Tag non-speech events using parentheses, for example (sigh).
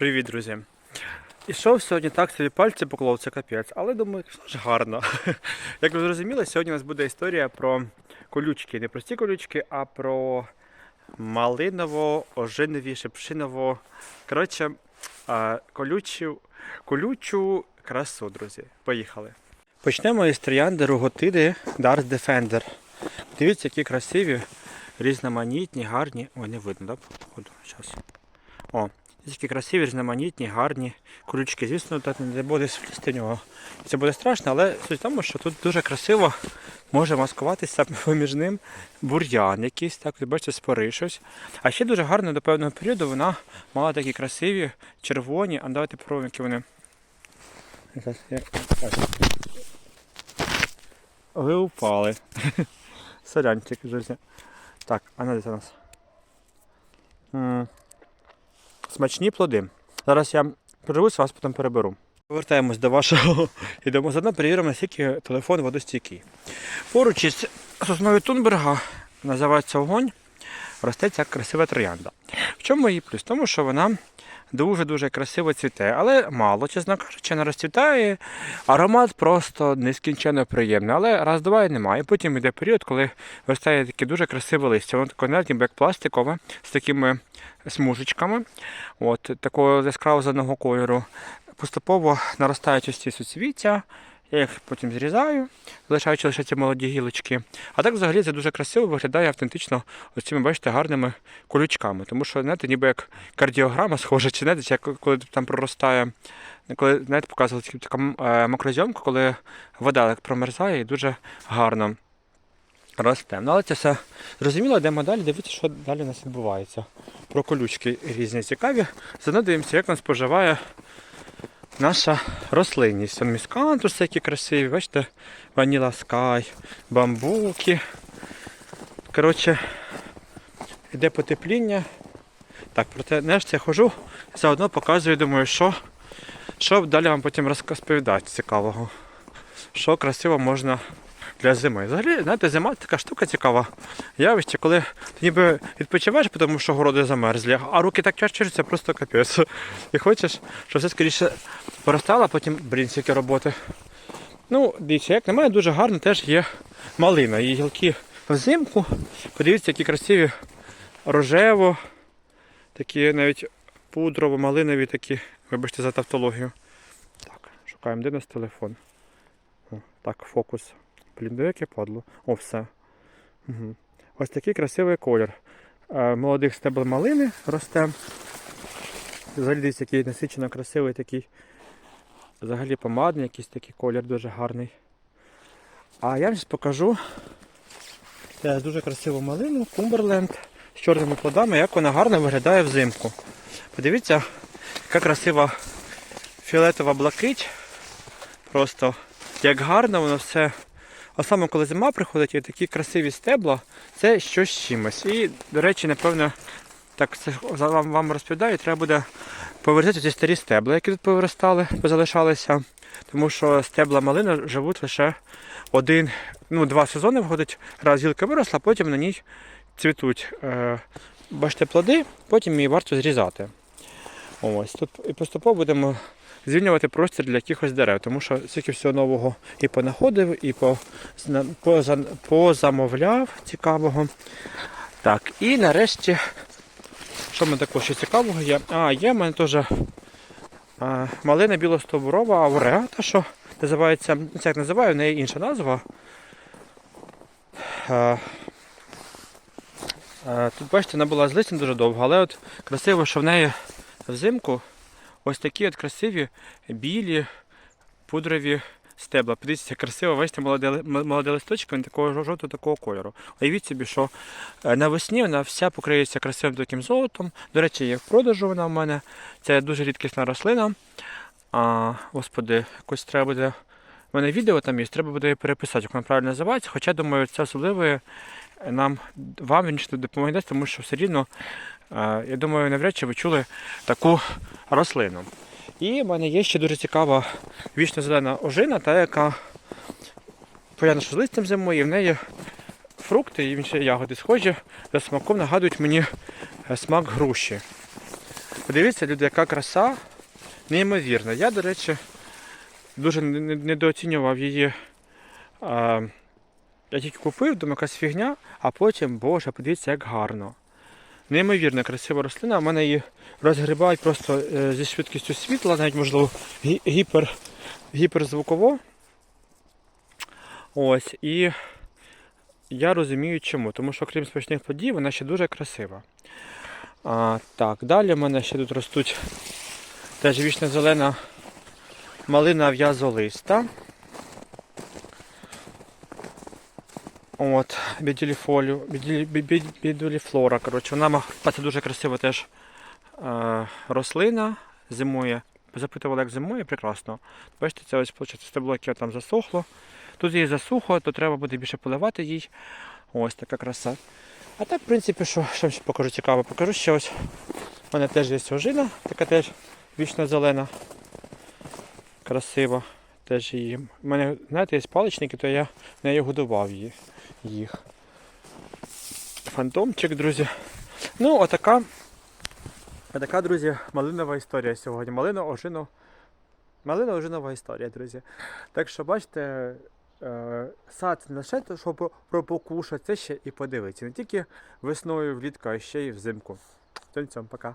Привіт, друзі. Ішов сьогодні так собі пальці поклав, це капець, але думаю, все ж гарно. (laughs) Як ви зрозуміли, сьогодні у нас буде історія про колючки. Не прості колючки, а про малиново, ожинові, шепшиново. Коротше, колючу, колючу красу, друзі. Поїхали. Почнемо із троянди Роготиди Dark Defender. Дивіться, які красиві, різноманітні, гарні. Ой, не видно, так? Зараз. О, такі красиві, різноманітні, гарні колючки. Звісно, так не буде в нього. Це буде страшно, але суть в тому, що тут дуже красиво може маскуватися поміж ним бур'ян якийсь, так, бачите, спори щось. А ще дуже гарно до певного періоду вона мала такі красиві, червоні, а давайте попробуємо, які вони. Ви упали. (laughs) Сорянчик, друзі. Так, а ну, де це у нас? Смачні плоди. Зараз я прервусь, вас потім переберу. Повертаємось до вашого (laughs) ідемо заодно перевіримо, наскільки телефон водостійкий. Поруч із сосною Тунберга називається огонь, росте ця красива троянда. В чому її плюс? Тому що вона дуже-дуже красиво цвіте, але мало, чесно кажучи, не розцвітає. Аромат просто нескінченно приємний, але раз-два і немає. Потім йде період, коли виростає таке дуже красиве листя. Воно таке навіть як пластикове, з такими смужечками, от, такого яскраво зеленого кольору. Поступово наростають ось ці суцвіття, я їх потім зрізаю, залишаючи лише ці молоді гілочки. А так взагалі це дуже красиво виглядає автентично ось цими, бачите, гарними колючками. Тому що, знаєте, ніби як кардіограма схожа, чи знаєте, коли там проростає, коли знаєте, показували таку, е, макрозйомку, коли вода так промерзає і дуже гарно росте. Ну, але це все зрозуміло, йдемо далі, дивіться, що далі у нас відбувається. Про колючки різні цікаві. Заодно дивимося, як нас споживає наша рослинність. Міскантуси які красиві, бачите, ваніла скай, бамбуки. Коротше, йде потепління. Так, проте не ж я хожу, заодно показую, думаю, що, що далі вам потім розповідати цікавого. Що красиво можна для зими. Взагалі, знаєте, зима така штука цікава. Явище, коли ти ніби відпочиваєш, тому що городи замерзлі, а руки так чарчуються, просто капець. І хочеш, щоб все скоріше поростало, а потім блін, скільки роботи. Ну, дивіться, як мене, дуже гарно теж є малина. Її гілки взимку. Подивіться, які красиві рожево, такі навіть пудрово-малинові такі. Вибачте за тавтологію. Так, шукаємо, де нас телефон. О, так, фокус. Блін, де яке падло. О, все. Угу. Ось такий красивий колір. Е, Молодих стебл малини росте. Взагалі дивіться, який насичено красивий такий. Взагалі помадний, якийсь такий колір дуже гарний. А я вам зараз покажу теж дуже красиву малину, Кумберленд з чорними плодами, як вона гарно виглядає взимку. Подивіться, яка красива фіолетова блакить. Просто як гарно воно все. А саме коли зима приходить і такі красиві стебла, це щось чимось. І, до речі, напевно, так це вам, вам розповідаю, треба буде повертати ці старі стебла, які тут повиростали, позалишалися. Тому що стебла малини живуть лише один, ну, два сезони входить, раз гілка виросла, потім на ній цвітуть. Е, бачите, плоди, потім її варто зрізати. Ось тут і поступово будемо звільнювати простір для якихось дерев, тому що стільки всього нового і понаходив, і позамовляв цікавого. Так, і нарешті, що мене такого ще цікавого є? А, є в мене теж а, малина білостобурова авреата, що називається, це як називаю, в неї інша назва. А, тут бачите, вона була з листям дуже довго, але от красиво, що в неї взимку ось такі от красиві білі пудрові стебла. Подивіться, красиво, бачите, молоде, ли- м- молоде листочки, вони такого жовтого такого кольору. Уявіть собі, що е, навесні вона вся покриється красивим таким золотом. До речі, є в продажу вона в мене. Це дуже рідкісна рослина. А, господи, якось треба буде. У мене відео там є, треба буде переписати, як вона правильно називається. Хоча, думаю, це особливе нам вам він допомогти, тому що все рівно, е, я думаю, навряд чи ви чули таку рослину. І в мене є ще дуже цікава вічно зелена ожина, та яка що з листям зимою, і в неї фрукти і інші ягоди схожі за смаком нагадують мені е, смак груші. Подивіться, люди, яка краса неймовірна. Я, до речі, дуже не- не- недооцінював її. Я тільки купив, думаю, якась фігня, а потім, боже, подивіться, як гарно. Неймовірно красива рослина. У мене її розгрібають просто е, зі швидкістю світла, навіть можливо гіпер, гіперзвуково. Ось, і я розумію чому. Тому що крім смачних плодів, вона ще дуже красива. А, так, далі в мене ще тут ростуть теж вічно зелена малина в'язолиста. От, біділіфолю, біділі- бі- бі- біділіфлора. Коротше, вона це дуже красива теж е, рослина. Зимує. Запитували, як зимує, прекрасно. Бачите, це ось стебло, яке там засохло. Тут її засухло, то треба буде більше поливати їй. Ось така краса. А так, в принципі, що, ще покажу цікаво, покажу ще ось. У мене теж є ожина, така теж вічно зелена. Красива. Теж її. У мене, знаєте, є паличники, то я нею годував їх. Фантомчик, друзі. Ну, отака. Отака, друзі, малинова історія сьогодні. Малина ожину. Малина ожинова історія, друзі. Так що бачите, е, сад не лише те, щоб про- про покушати, це ще і подивитися. Не тільки весною, влітку, а ще й взимку. Всім цьому пока.